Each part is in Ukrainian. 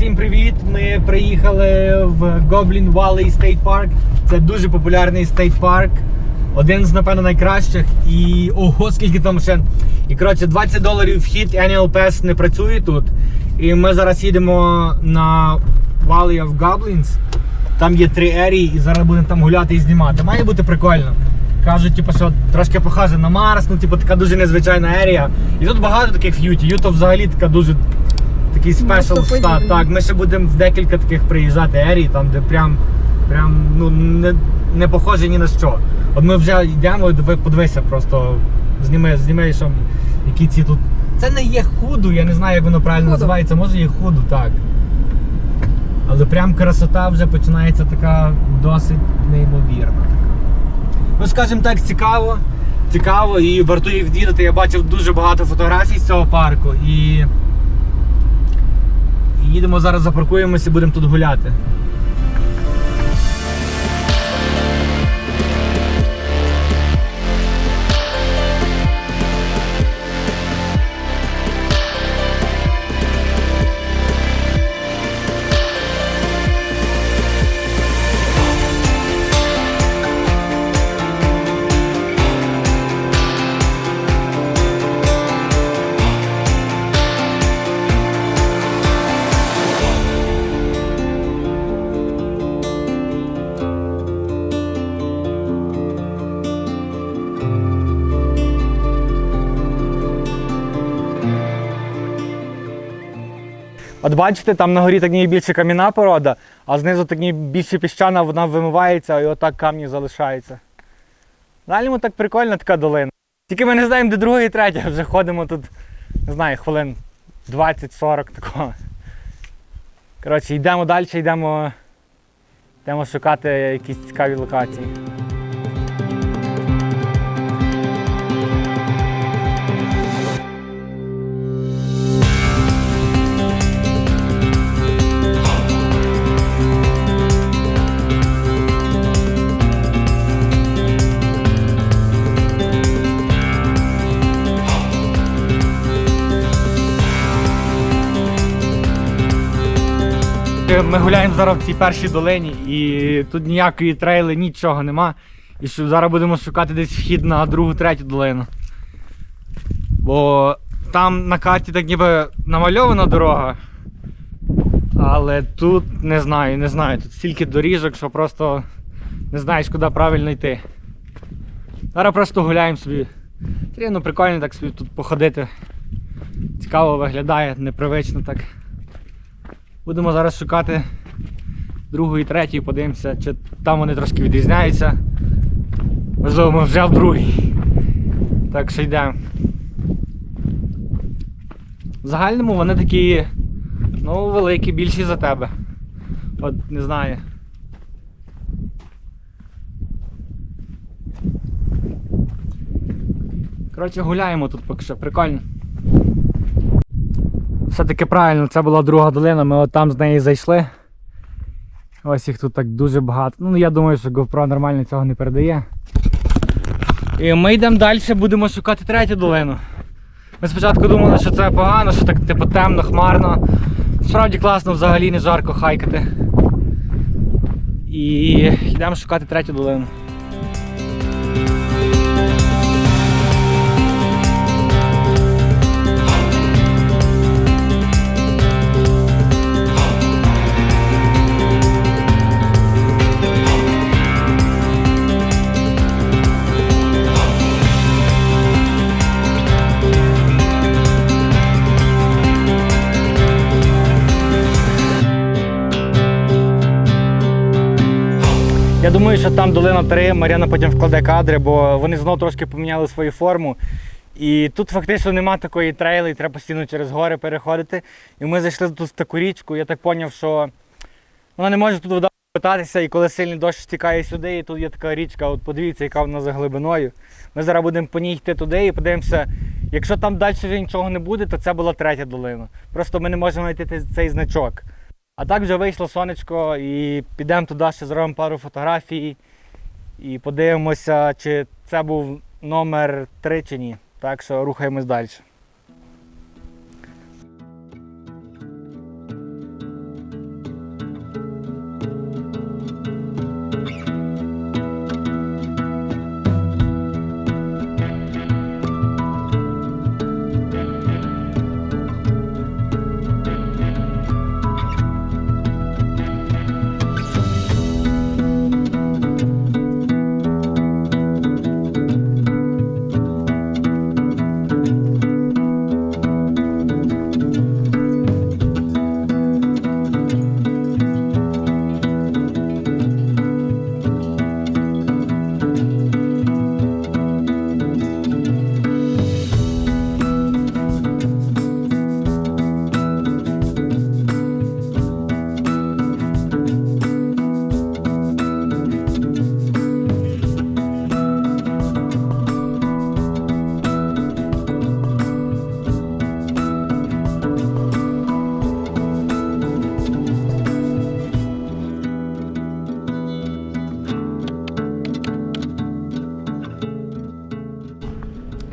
всім привіт! Ми приїхали в Goblin Valley State Park. Це дуже популярний стейт парк. Один з, напевно, найкращих. І ого, скільки там ще. І коротше, 20 доларів вхід, Annual Pass не працює тут. І ми зараз їдемо на Valley of Goblins. Там є три ерії, і зараз будемо там гуляти і знімати. Має бути прикольно. Кажуть, типу, що трошки похоже на Марс, ну типу така дуже незвичайна ерія. І тут багато таких юті. Юта взагалі така дуже такий спешл Містоподібний. стат. Так, ми ще будемо в декілька таких приїжджати ерій, там де прям, прям ну не, не похоже ні на що. От ми вже йдемо, диви- подивися просто. Зніми, зніми, що які ці тут. Це не є худу, я не знаю, як воно правильно Худу. називається, може є худу, так. Але прям красота вже починається така досить неймовірна. Ну, скажімо так, цікаво. Цікаво і вартує відвідати. Я бачив дуже багато фотографій з цього парку і. Їдемо зараз, запаркуємося і будемо тут гуляти. Бачите, там на горі так ніби більше кам'яна порода, а знизу так більше піщана, вона вимивається і отак камні залишаються. Далі так прикольна така долина. Тільки ми не знаємо, де друга і третя, вже ходимо тут, не знаю, хвилин 20-40 такого. Коротше, йдемо далі, йдемо, йдемо шукати якісь цікаві локації. Ми гуляємо зараз в цій першій долині і тут ніякої трейли, нічого нема. І що зараз будемо шукати десь вхід на другу, третю долину. Бо там на карті так ніби намальована дорога. Але тут не знаю, не знаю. Тут стільки доріжок, що просто не знаєш, куди правильно йти. Зараз просто гуляємо собі. Тріно прикольно так собі тут походити. Цікаво виглядає, непривично так. Будемо зараз шукати другу і третю, подивимося, чи там вони трошки відрізняються. Можливо, ми вже в другій. Так що йдемо. В загальному вони такі, ну, великі, більші за тебе. От не знаю. Коротше, гуляємо тут поки що, прикольно. Все-таки правильно, це була друга долина, ми от там з неї зайшли. Ось їх тут так дуже багато. Ну я думаю, що GoPro нормально цього не передає. І ми йдемо далі, будемо шукати третю долину. Ми спочатку думали, що це погано, що так типу темно, хмарно. Справді класно взагалі не жарко хайкати. І йдемо шукати третю долину. Думаю, що там долина 3, Мар'яна потім вкладе кадри, бо вони знову трошки поміняли свою форму. І тут фактично нема такої трейли, і треба постійно через гори переходити. І ми зайшли тут в таку річку. Я так зрозумів, що вона не може тут вода питатися, і коли сильний дощ стікає сюди, і тут є така річка, от подивіться, яка вона за глибиною. Ми зараз будемо по ній йти туди і подивимося, якщо там далі вже нічого не буде, то це була третя долина. Просто ми не можемо знайти цей значок. А так вже вийшло сонечко і підемо туди, ще зробимо пару фотографій і подивимося, чи це був номер 3 чи ні. Так що рухаємось далі.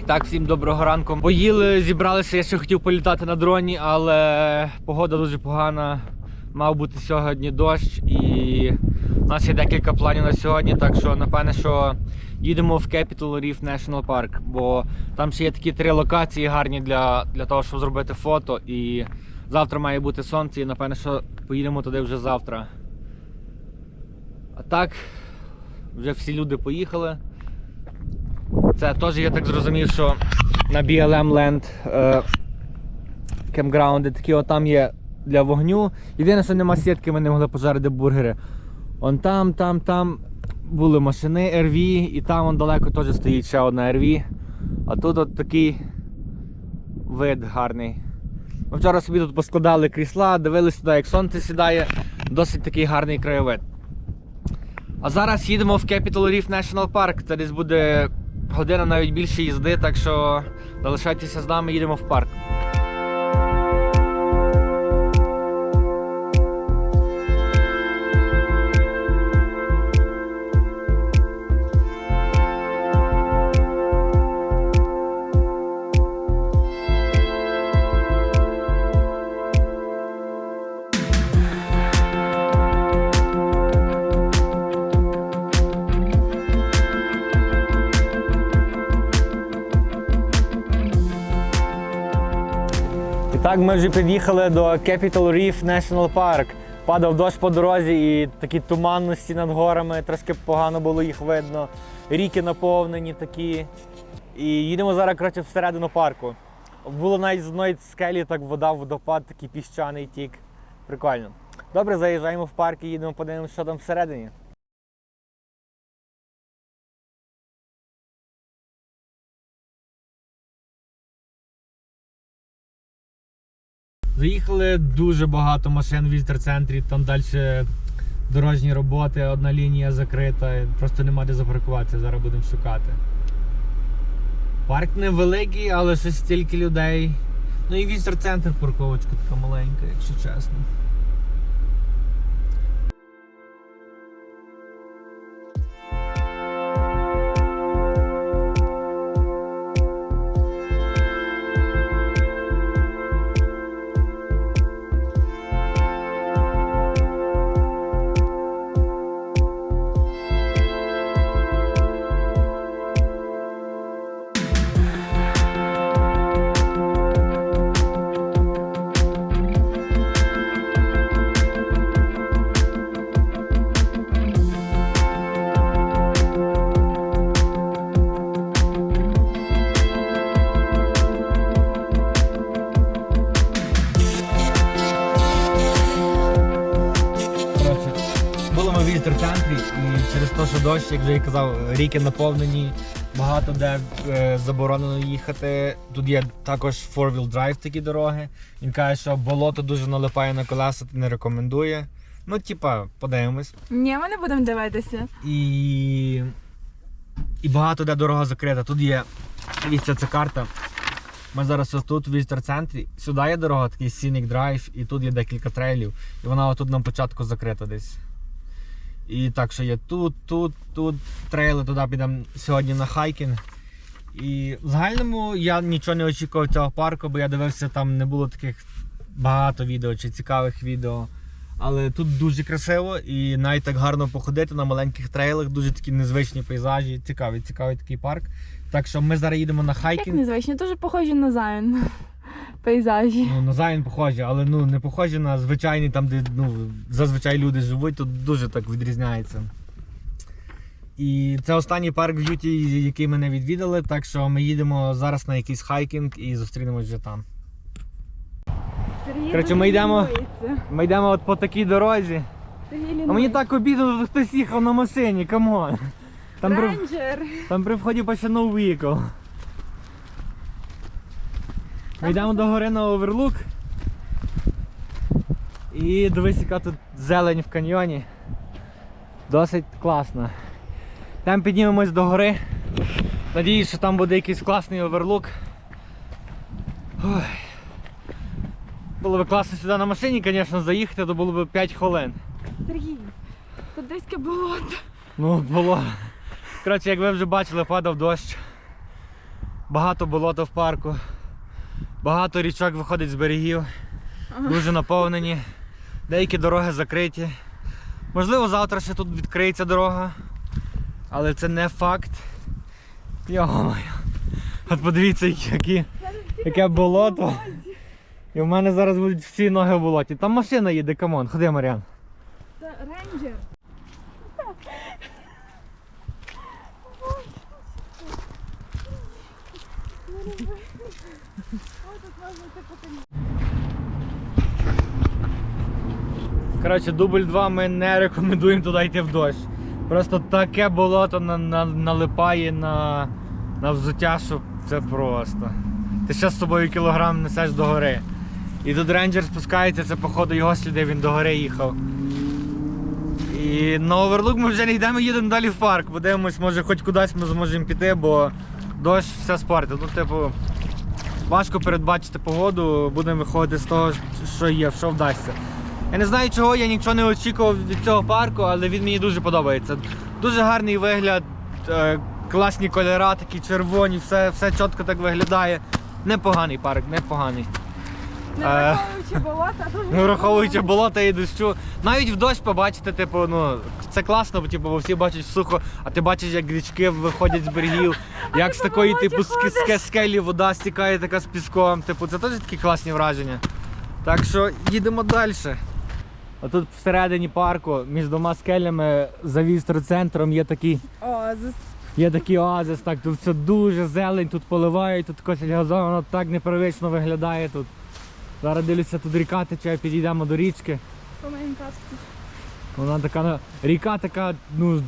Так, всім доброго ранку. Поїли, зібралися. Я ще хотів політати на дроні, але погода дуже погана. Мав бути сьогодні дощ, і у нас є декілька планів на сьогодні. Так що, напевне, що їдемо в Capital Reef National Park, бо там ще є такі три локації гарні для, для того, щоб зробити фото. І завтра має бути сонце, і напевне, що поїдемо туди вже завтра. А так, вже всі люди поїхали. Це теж я так зрозумів, що на BLM Land е, такі отам є для вогню. Єдине, що нема сітки, ми не могли пожарити бургери. Он там, там, там були машини RV, і там вон далеко теж стоїть ще одна RV. А тут от такий вид гарний. Ми вчора собі тут поскладали крісла, дивилися туди, як сонце сідає, досить такий гарний краєвид. А зараз їдемо в Capital Reef National Park. Це десь буде година навіть більше їзди, так що залишайтеся з нами, їдемо в парк. Ми вже під'їхали до Capital Reef National Park. Падав дощ по дорозі і такі туманності над горами, трошки погано було їх видно. Ріки наповнені такі. І їдемо зараз коротше, всередину парку. Було навіть з одної скелі так вода, водопад, такий піщаний тік. Прикольно. Добре, заїжджаємо в парк і їдемо подивимося, що там всередині. Заїхали дуже багато машин в вітер-центрі, там далі дорожні роботи, одна лінія закрита, просто нема де запаркуватися, зараз будемо шукати. Парк невеликий, але щось стільки людей. Ну і вітер-центр парковочка така маленька, якщо чесно. Що дощ, як вже я казав, ріки наповнені, багато де е, заборонено їхати. Тут є також four-wheel drive такі дороги. Він каже, що болото дуже налипає на колеса, то не рекомендує. Ну, типа, подивимось. Ні, ми не будемо дивитися. І, і багато де дорога закрита. Тут є, дивіться, це карта. Ми зараз ось тут в візитор-центрі. Сюди є дорога, такий Scenic Drive, і тут є декілька трейлів. І вона отут на початку закрита десь. І так що є тут, тут, тут трейли, туди підемо сьогодні на хайкінг. І в загальному я нічого не очікував цього парку, бо я дивився, там не було таких багато відео чи цікавих відео. Але тут дуже красиво і навіть так гарно походити на маленьких трейлах, дуже такі незвичні пейзажі. Цікавий, цікавий такий парк. Так що ми зараз їдемо на Як хайкінг. дуже похожі на Зайн. Пейзажі. Ну, на Зайн похожі, але ну не похожі на звичайні, там, де ну, зазвичай люди живуть, тут дуже так відрізняється. І це останній парк в Юті, який ми не відвідали, так що ми їдемо зараз на якийсь хайкінг і зустрінемось вже там. Сергій Коротше, ми йдемо- Ми йдемо от по такій дорозі. Сергій А мені так обідно, що хтось їхав на машині, камон. Там при, там при вході no vehicle. Ми йдемо до гори на оверлук. І дивись, яка тут зелень в каньйоні. Досить класно. Там піднімемось до гори. Надіюсь, що там буде якийсь класний оверлук. Ой. Було б класно сюди на машині, звісно, заїхати, то було б 5 хвилин. Сергій, тут десь болото. Ну, було. Коротше, як ви вже бачили, падав дощ. Багато болота в парку. Багато річок виходить з берегів. Дуже наповнені. Деякі дороги закриті. Можливо, завтра ще тут відкриється дорога. Але це не факт. Йо-моє. От подивіться, які, яке болото. І в мене зараз будуть всі ноги в болоті. Там машина їде, камон. Ходи, Маріан. Це рейнджер. Коротше, дубль 2 ми не рекомендуємо туди йти в дощ. Просто таке болото на, на, налипає на, на взуття, що це просто. Ти ще з собою кілограм несеш до гори. І тут рейнджер спускається, це походу його сліди, він до гори їхав. І на оверлук ми вже не йдемо, їдемо далі в парк. Подивимось, може хоч кудись ми зможемо піти, бо дощ все спортить. Ну, типу, важко передбачити погоду, будемо виходити з того, що є, що вдасться. Я не знаю чого, я нічого не очікував від цього парку, але він мені дуже подобається. Дуже гарний вигляд, е, класні кольора, такі червоні, все, все чітко так виглядає. Непоганий парк, непоганий. Не Е. враховуючи болота, дуже Ну, враховуючи болота і дощу. Навіть в дощ побачити, типу, ну, це класно, бо типу, бо всі бачать сухо, а ти бачиш, як річки виходять з берегів, як з такої, болоті типу, скелі вода стікає така з піском. Типу, це теж такі класні враження. Так що їдемо далі. А тут всередині парку, між двома скелями, за вістроцентром є такий О, зас- Є такий оазис, так, тут все дуже зелень, тут поливають, тут косять газон, воно так непривично виглядає тут. Зараз дивлюся, тут ріка тече, підійдемо до річки. по моїм капці. Вона така, ну, ріка така, ну,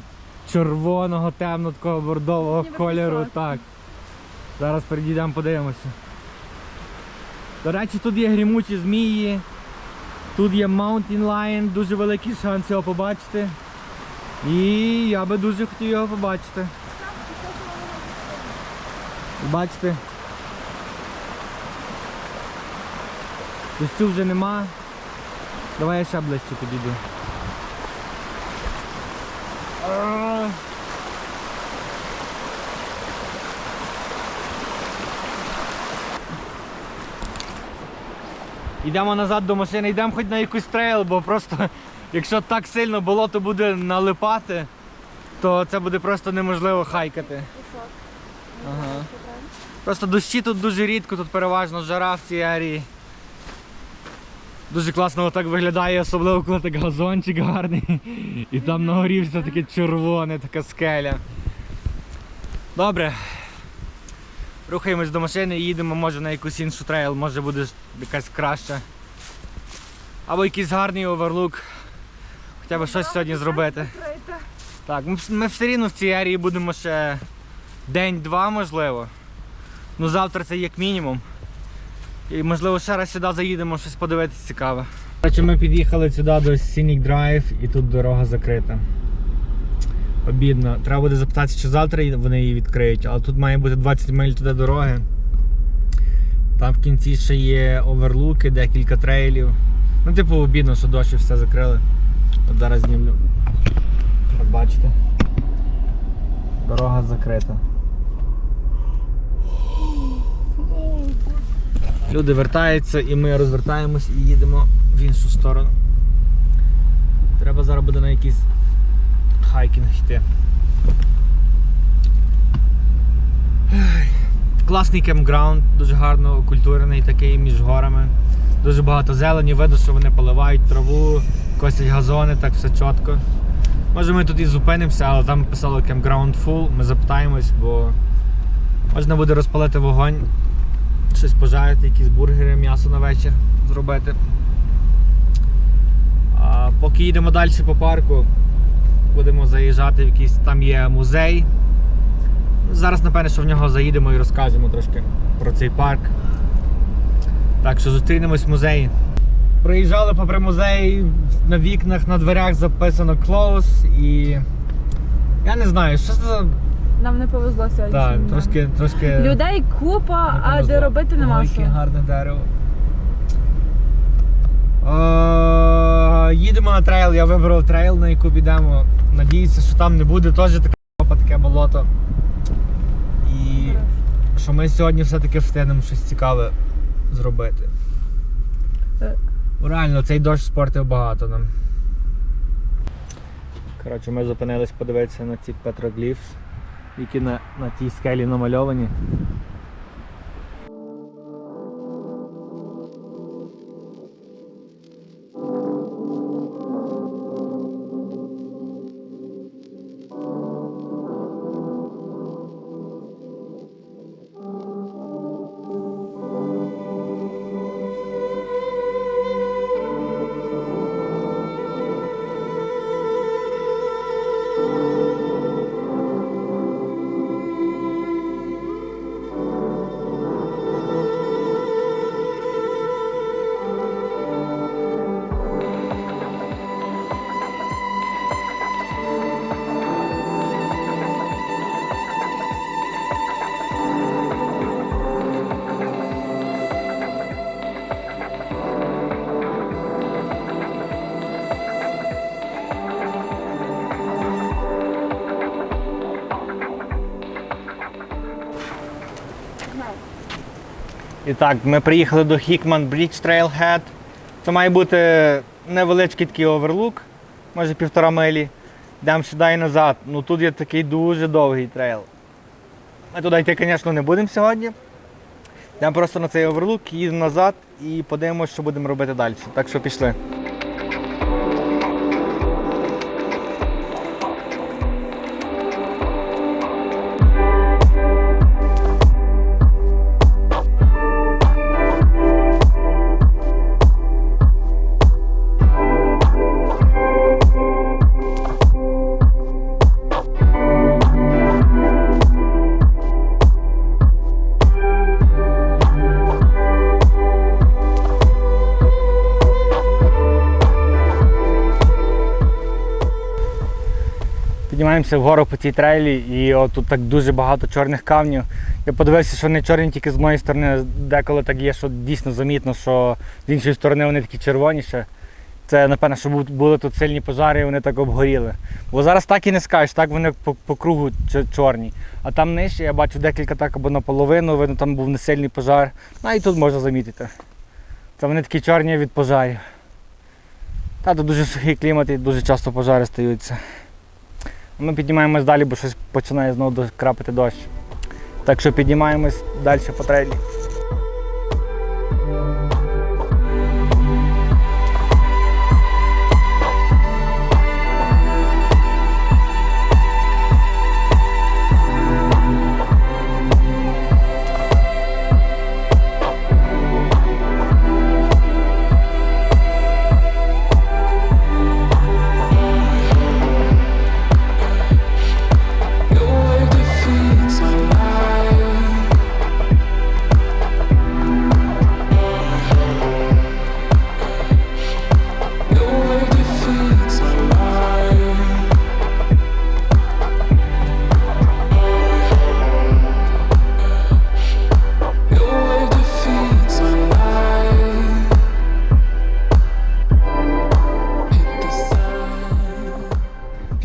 червоного, темно, такого бордового Ніби кольору. пісок. Так. Зараз перейдемо, подивимося. До речі, тут є грімучі змії, тут є Mountain Lion, дуже великий шанс його побачити. І я би дуже хотів його побачити. Бачите? Дощу вже нема. Давай я ще ближче підійду. Йдемо назад до машини, йдемо хоч на якусь трейл, бо просто якщо так сильно болото буде налипати, то це буде просто неможливо хайкати. Ага. Просто дощі тут дуже рідко, тут переважно жара в цій арії. Дуже класно отак виглядає, особливо коли так газончик гарний. І там на горі все таке червоне, така скеля. Добре. Рухаємось до машини і їдемо, може, на якусь іншу трейл, може буде якась краща. Або якийсь гарний оверлук. Хоча б щось сьогодні зробити. Так, ми все рівно в цій арії будемо ще день-два, можливо. Ну завтра це як мінімум. І можливо ще раз сюди заїдемо, щось подивитися цікаве. Короче, ми під'їхали сюди до Scenic Drive і тут дорога закрита. Обідно. Треба буде запитатися, чи завтра вони її відкриють, але тут має бути 20 миль туди дороги. Там в кінці ще є оверлуки, декілька трейлів. Ну, типу, обідно, що дощі все закрили. От зараз знімлю. От бачите. Дорога закрита. Люди вертаються і ми розвертаємось і їдемо в іншу сторону. Треба зараз буде на якийсь хайкінг йти. Класний кемпграунд, дуже гарно окультурений такий між горами. Дуже багато зелені, видно, що вони поливають траву, косять газони, так все чітко. Може ми тут і зупинимося, але там писало campground full, ми запитаємось, бо можна буде розпалити вогонь, щось пожарити, якісь бургери, м'ясо на вечір зробити. А поки їдемо далі по парку, будемо заїжджати в якийсь, там є музей. Зараз, напевне, що в нього заїдемо і розкажемо трошки про цей парк. Так що зустрінемось в музеї. Проїжджали попри музей, на вікнах, на дверях записано close і. Я не знаю, що це за. Нам не повезло сьогодні. Так, трошки, трошки. Людей купа, а де робити нема що. яке гарне дерево. Е, їдемо на трейл, я вибрав трейл, на яку підемо. Надіюся, що там не буде теж таке, таке болото. І що ми сьогодні все-таки встигнемо щось цікаве зробити. Е. Реально, цей дощ спортив багато нам. Коротше, ми зупинились подивитися на ці петрогліфс, які на, на тій скелі намальовані. І так, ми приїхали до Hickman Bridge Trailhead. Це має бути невеличкий такий оверлук, може півтора милі. Йдемо сюди і назад. Ну тут є такий дуже довгий трейл. Ми туди йти, звісно, не будемо сьогодні. Йдемо просто на цей оверлук, їдемо назад і подивимося, що будемо робити далі. Так що пішли. Піднімаємося вгору по цій трейлі і от тут так дуже багато чорних камнів. Я подивився, що вони чорні тільки з моєї сторони, деколи так є, що дійсно замітно, що з іншої сторони вони такі червоні ще. Це, напевно, що були тут сильні пожари і вони так обгоріли. Бо зараз так і не скажеш, так вони по, по кругу чорні. А там нижче я бачу декілька так або наполовину, видно, там був несильний пожар. Ну і тут можна замітити. Це вони такі чорні від пожарів. Та тут дуже сухий клімат і дуже часто пожари стаються. Ми піднімаємось далі, бо щось починає знову крапити дощ. Так що піднімаємось далі по трейлі.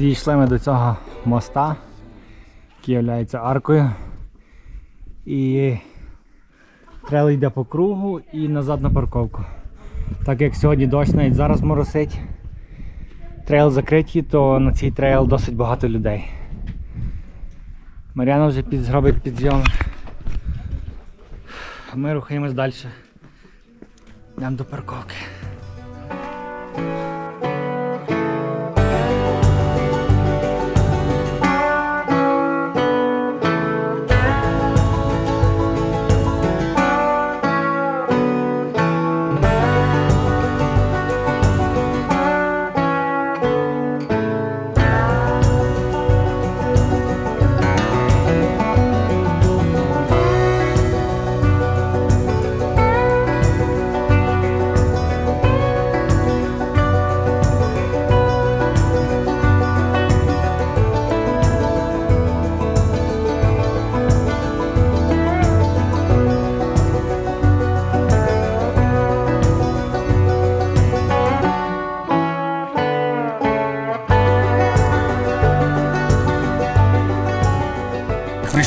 Підійшли ми до цього моста, який є аркою. І трейл йде по кругу і назад на парковку. Так як сьогодні дощ навіть зараз моросить, трейл закриті, то на цей трейл досить багато людей. Мар'яна вже зробить підйом. Ми рухаємось далі. Йдемо до парковки.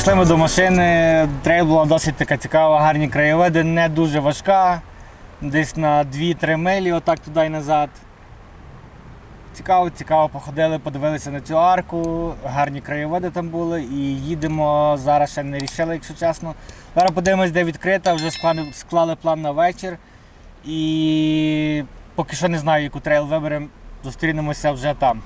Прийшли ми до машини, трейл була досить така цікава, гарні краєвиди, не дуже важка. Десь на 2-3 милі, отак туди і назад. Цікаво, цікаво, походили, подивилися на цю арку, гарні краєвиди там були і їдемо. Зараз ще не рішили, якщо чесно. Зараз подивимось, де відкрита, вже склали, склали план на вечір. І поки що не знаю, яку трейл виберемо, зустрінемося вже там.